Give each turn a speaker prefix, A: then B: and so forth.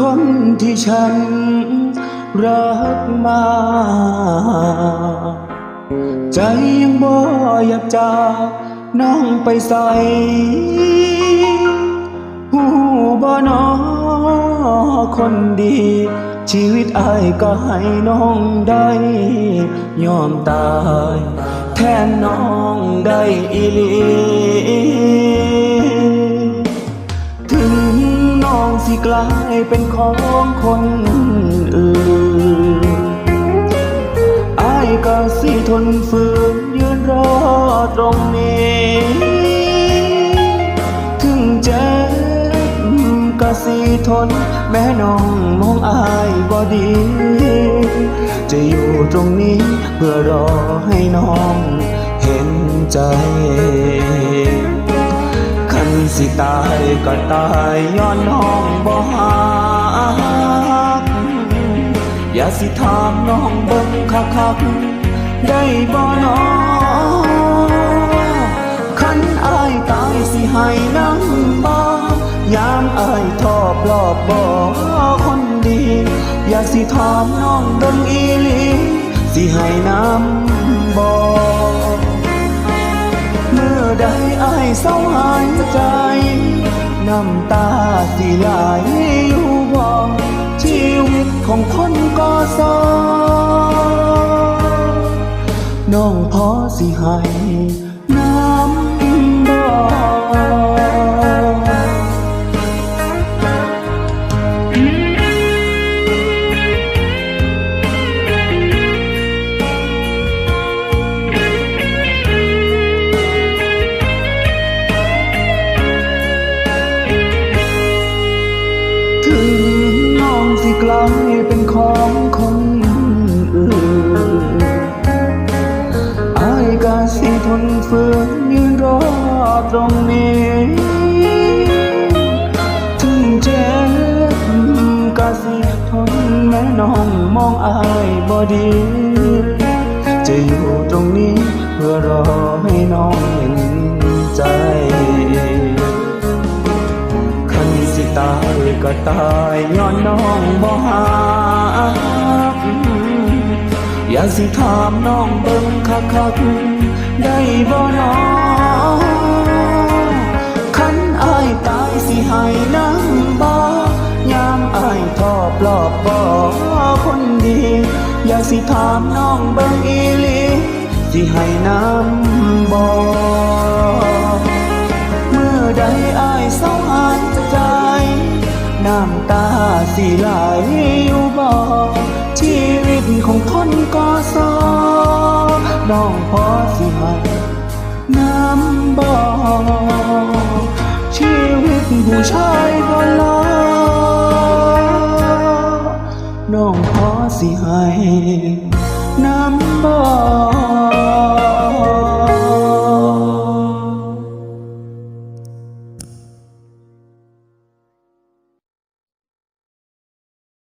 A: คนที่ฉันรักมา ใจยังบ่อยากจากน้องไปใส่หูบ่นอคนดี ชีวิตอายก็ให้น้องได้ยอมตาย แทนน้องได้อีหลี กลายเป็นของคนอื่นอายก็สิทนฝืนยืนรอตรงนี้ ถึงเจ็บก็สิทน แม้น้องมองอายบ่ดี จะอยู่ตรงนี้เพื่อรอให้น้องเห็นใจ คันสิตา ก็ตายย้อนน้องบ่หักอย่าสิถามน้องเบิ่งคักๆได้บ่น้อคันอายตายสิให้นั่งบ่ยามอายทอบรอบบ่คนดี อย่าสิถามน้องเบิ่งอีหลีสิให้น้ำบ่เมื่อใดอายเศร้าหายใจ น้ำตาสิไหลอยู่บ่ชีวิตของคนก็สอน้องพอสิให้ กลายเป็นของคนอื่นอายก็สิทนฝืนยืนรอตรงนี้ถึงเจ็บก็สิทนแม้น้องมองอายบ่ดี จะอยู่ตรงนี้เพื่อรอให้น้องเห็น ก็ตายย้อนน้องบ่หักอย่าสิถามน้องเบิ่งคักๆได้บ่น้องคันอายตายสิให้นั่งบ่ยามอายทอบรอบบ่คนดี อย่าสิถามน้องเบิ่งอีหลีสิให้น้ำบ่ำตาสิไหลอยู่บ่ชีวิตของคนก็สอน้องพอสิให้น้ำบ่ชีวิตผู้ชายบ่ลอน้องพอสิให้น้ำบ่